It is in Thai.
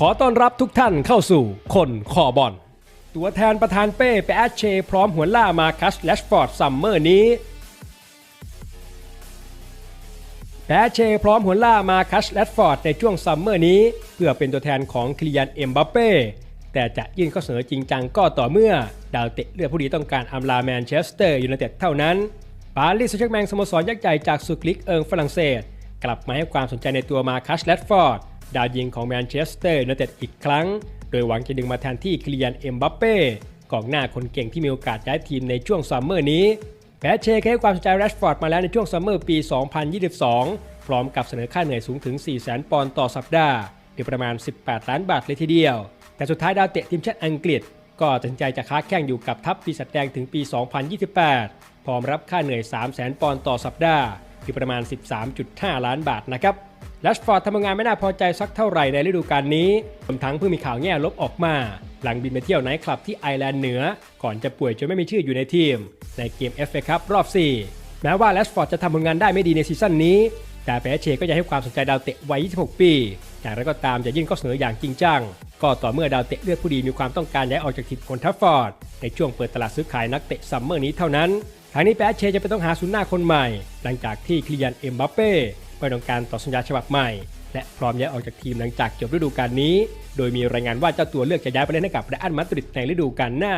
ขอต้อนรับทุกท่านเข้าสู่คนคอบอล ตัวแทนประธานเป้แปแอชเช พร้อมหัวล่ามาคัสแลชฟอร์ดซัมเมอร์นี้แปแอชเช พร้อมหัวล่ามาคัสแลชฟอร์ดในช่วงซัมเมอร์นี้ เพื่อเป็นตัวแทนของคลิยันเอ็มบัปเป้แต่จะยื่นข้อเสนอจริงจังก็ต่อเมื่อ ดาวเตะเลือดผู้ดีต้องการอำลาแมนเชสเตอร์ยูไนเต็ดเท่านั้นปารีสแซงต์แมงสโมสรยักษ์ใหญ่จากสุดลิกเอิงฝรั่งเศส กลับมาให้ความสนใจในตัวมาคัสแลชฟอร์ด ดาวยิงของแมนเชสเตอร์ยูไนเต็ดอีกครั้ง โดยหวังจะดึงมาแทนที่คลิยันเอ็มบัปเป้กองหน้าคนเก่งที่มีโอกาสย้ายทีมในช่วงซัมเมอร์นี้แพชเชเคให้ความสนใจแรชฟอร์ดมาแล้วในช่วงซัมเมอร์ปี 2022 พร้อมกับเสนอค่าเหนื่อยสูงถึง 400,000 ปอนด์ต่อสัปดาห์หรือประมาณ 18 ล้านบาทเลยทีเดียว แต่สุดท้ายดาวเตะทีมชาติอังกฤษ ก็ตัดสินใจจะค้าแข่งอยู่กับทัพปีศาจแดงถึงปี 2028 พร้อมรับค่าเหนื่อย 300,000 ปอนด์ต่อสัปดาห์หรือประมาณ 13.5 ล้านบาทนะครับ แรชฟอร์ดทำงานไม่น่าพอใจสักเท่าไหร่ในฤดูกาลนี้รวมทั้งเพิ่งมีข่าวแง่ลบออกมา หลังบินไปเที่ยวไนท์คลับที่ไอร์แลนด์เหนือ ก่อนจะป่วยจนไม่มีชื่ออยู่ในทีม ในเกม FA คัพรอบ 4 แม้ว่าแรชฟอร์ดจะทำผลงานได้ไม่ดีในซีซั่นนี้ แต่เปเชก็ยังให้ความสนใจดาวเตะวัย 26 ปี อย่างไรก็ตามจะยื่นข้อเสนออย่างจริงจัง ก็ต่อเมื่อดาวเตะเลือดผู้ดีมีความต้องการย้ายออกจากทีมคนทัฟฟอร์ดในช่วงเปิดตลาดซื้อขายนักเตะซัมเมอร์นี้เท่านั้นทางนี้แปเชจะเป็นต้องหาศูนย์หน้าคนใหม่ หลังจากที่คลิยันเอ็มบัปเป้ไม่ต้องการต่อสัญญาฉบับใหม่ และพร้อมย้ายออกจากทีมหลังจากจบฤดูกาลนี้ โดยมีรายงานว่าเจ้าตัวเลือกจะย้ายไปเล่นให้กับเรอัลมาดริดในฤดูกาลหน้า